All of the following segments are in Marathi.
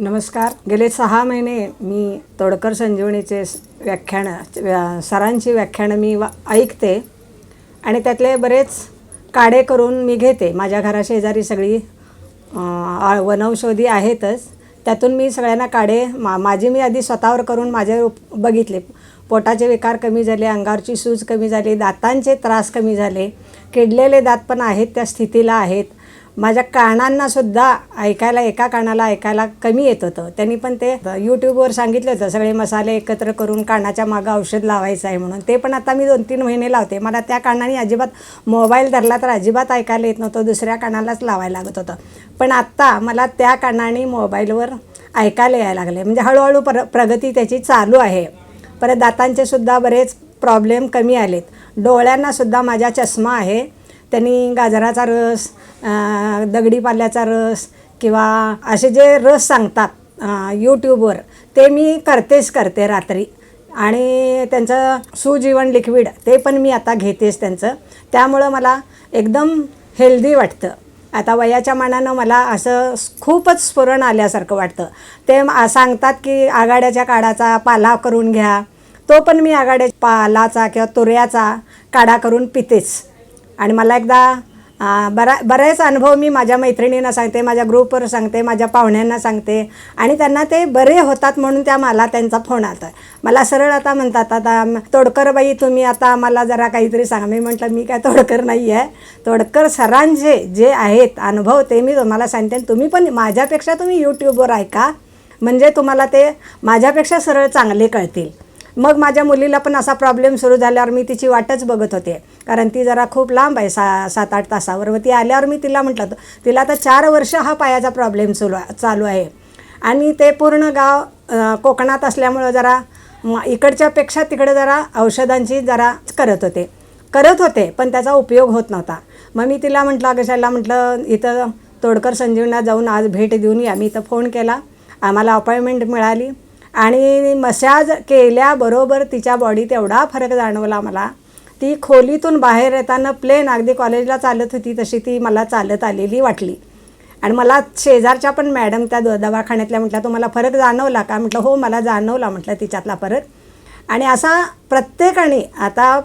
नमस्कार. गेले सहा महिने मी तोडकर संजीवनीचे व्याख्यानं व्या- सरांची व्याख्यानं मी वा ऐकते आणि त्यातले बरेच काढे करून मी घेते. माझ्या घराशेजारी सगळी वनौषधी आहेतच. त्यातून मी सगळ्यांना काढे मा माझी मी आधी स्वतःवर करून माझे बघितले. पोटाचे विकार कमी झाले अंगावरची सूज कमी झाली दातांचे त्रास कमी झाले. किडलेले दात पण आहेत त्या स्थितीला आहेत. माझ्या कानांना सुद्धा ऐकायला एका कानाला ऐकायला कमी येत होतं. त्यांनी पण ते यूट्यूबवर सांगितलं होतं सगळे मसाले एकत्र करून कानाच्या मागं औषध लावायचं आहे म्हणून. ते पण आता मी दोन तीन महिने लावते. मला त्या कानाने अजिबात मोबाईल धरला तर अजिबात ऐकायला येत नव्हतं दुसऱ्या कानालाच लावायला लागत होतं. पण आत्ता मला त्या कानाने मोबाईलवर ऐकायला यायला लागले म्हणजे हळूहळू प्र प्रगती त्याची चालू आहे. परत दातांचे सुद्धा बरेच प्रॉब्लेम कमी आलेत. डोळ्यांनासुद्धा माझ्या माझा चष्मा आहे. त्यांनी गाजराचा रस दगडी पाल्याचा रस किंवा असे जे रस सांगतात यूट्यूबवर ते मी करतेच करते रात्री. आणि त्यांचं सुजीवन लिक्विड ते पण मी आता घेतेच त्यांचं. त्यामुळं मला एकदम हेल्दी वाटतं. आता वयाच्या मानानं मला असं खूपच स्फुरण आल्यासारखं वाटतं. ते सांगतात की आघाड्याच्या काढाचा पाला करून घ्या. तो पण मी आघाड्या पालाचा किंवा तुऱ्याचा काढा करून पितेच. आणि मला एकदा बरा बरेच अनुभव मी माझ्या मैत्रिणींना सांगते माझ्या ग्रुपवर सांगते माझ्या पाहुण्यांना सांगते. आणि त्यांना ते बरे होतात म्हणून त्या मला त्यांचा फोन आता मला सरळ आता म्हणतात आता तोडकरबाई तोडकर बाई तुम्ही आता मला जरा काहीतरी सांगा. मी म्हटलं मी काय तोडकर नाही आहे तोडकर सरांचे जे आहेत अनुभव ते मी तुम्हाला सांगते तुम्ही पण माझ्यापेक्षा तुम्ही यूट्यूबवर ऐका. म्हणजे तुम्हाला ते माझ्यापेक्षा सरळ चांगले कळतील. मग माझ्या मुलीला पण असा प्रॉब्लेम सुरू झाल्यावर मी तिची वाटच बघत होते. कारण ती जरा खूप लांब आहे सा सात आठ तासावर. व ती आल्यावर मी तिला म्हटलं तिला आता चार वर्ष हा पायाचा प्रॉब्लेम चालू चालू आहे. आणि ते पूर्ण गाव कोकणात असल्यामुळं जरा इकडच्यापेक्षा तिकडे जरा औषधांची जरा करत होते. करत होते पण त्याचा उपयोग होत नव्हता. मग मी तिला म्हटलं कशाला म्हटलं इथं तोडकर संजीवना जाऊन आज भेट देऊन या. मी इथं फोन केला. आम्हाला अपॉइंटमेंट मिळाली. आणि मसाज केल्याबरोबर तिच्या बॉडीत एवढा फरक जाणवला मला ती खोलीतून बाहेर येताना प्लेन अगदी कॉलेजला चालत होती तशी ती मला चालत आलेली वाटली. आणि मला शेजारच्या पण मॅडम त्या द दवाखान्यातल्या म्हटल्या तुम्हाला फरक जाणवला का? म्हटलं हो मला जाणवला म्हटलं तिच्यातला फरक आणि असा प्रत्येकाने आता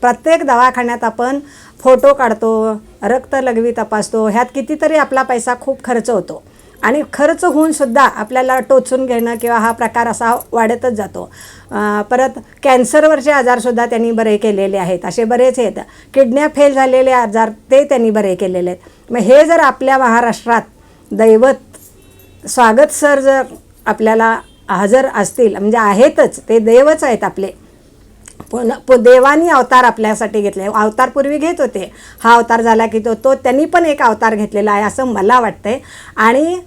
प्रत्येक दवाखान्यात आपण फोटो काढतो रक्त लघवी तपासतो ह्यात कितीतरी आपला पैसा खूप खर्च होतो. आणि खर्च होऊन सुद्धा आपल्याला टोचून घेणं किंवा हा प्रकार असा वाढतच जातो. परत कॅन्सरवरचे आजारसुद्धा त्यांनी बरे केलेले आहेत. असे बरेच आहेत. किडन्या फेल झालेले आजार ते त्यांनी बरे केलेले आहेत. मग हे जर आपल्या महाराष्ट्रात दैवत स्वागत सर जर आपल्याला हजर असतील म्हणजे आहेतच ते देवच आहेत आपले. पण प देवानी अवतार आपल्यासाठी घेतले. अवतार पूर्वी घेत होते. हा अवतार झाला की तो तो त्यांनी पण एक अवतार घेतलेला आहे असं मला वाटतंय. आणि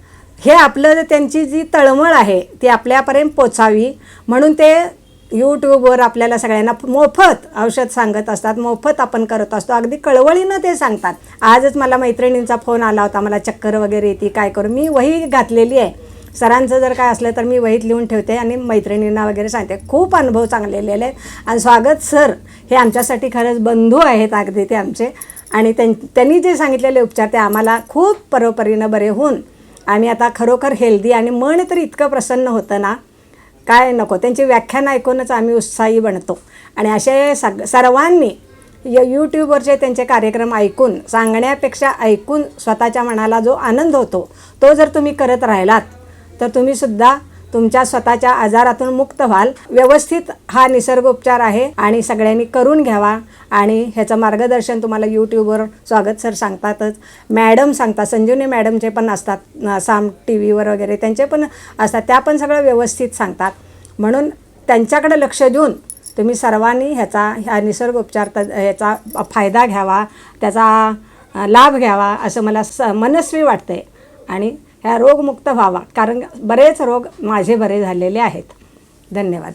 हे आपलं त्यांची जी तळमळ आहे ती आपल्यापर्यंत पोचावी. म्हणून ते यूट्यूबवर आपल्याला सगळ्यांना मोफत औषध सांगत असतात मोफत आपण करत असतो. अगदी कळवळीनं ते सांगतात. आजच मला मैत्रिणींचा फोन आला होता मला चक्कर वगैरे येते काय करू? मी वही घातलेली आहे. सरांचं जर काय असलं तर मी वहीत लिहून ठेवते आणि मैत्रिणींना वगैरे सांगते. खूप अनुभव चांगलेले आहेत. आणि स्वागत सर हे आमच्यासाठी खरंच बंधू आहेत अगदी ते आमचे. आणि त्यां त्यांनी जे सांगितलेले उपचार ते आम्हाला खूप परोपरीनं बरे होऊन आम्ही आता खरोखर हेल्दी आणि मन तर इतकं प्रसन्न होतं ना काय नको. त्यांची व्याख्यानं ऐकूनच आम्ही उत्साही बनतो. आणि असे सग सर्वांनी य यूट्यूबवरचे त्यांचे कार्यक्रम ऐकून सांगण्यापेक्षा ऐकून स्वतःच्या मनाला जो आनंद होतो तो जर तुम्ही करत राहिलात तर तुम्हीसुद्धा तुमच्या स्वतःच्या आजारातून मुक्त व्हाल. व्यवस्थित हा निसर्गोपचार आहे आणि सगळ्यांनी करून घ्यावा. आणि ह्याचं मार्गदर्शन तुम्हाला यूट्यूबवर स्वागत सर सांगतातच. मॅडम सांगतात संजीवनी मॅडमचे पण असतात साम टी व्हीवर वगैरे त्यांचे पण असतात त्या पण सगळं व्यवस्थित सांगतात. म्हणून त्यांच्याकडे लक्ष देऊन तुम्ही सर्वांनी ह्याचा ह्या निसर्गोपचार त ह्याचा फायदा घ्यावा त्याचा लाभ घ्यावा असं मला स मनस्वी वाटते आणि ह्या रोगमुक्त व्हावा. कारण बरेच रोग माझे बरे झालेले आहेत. धन्यवाद.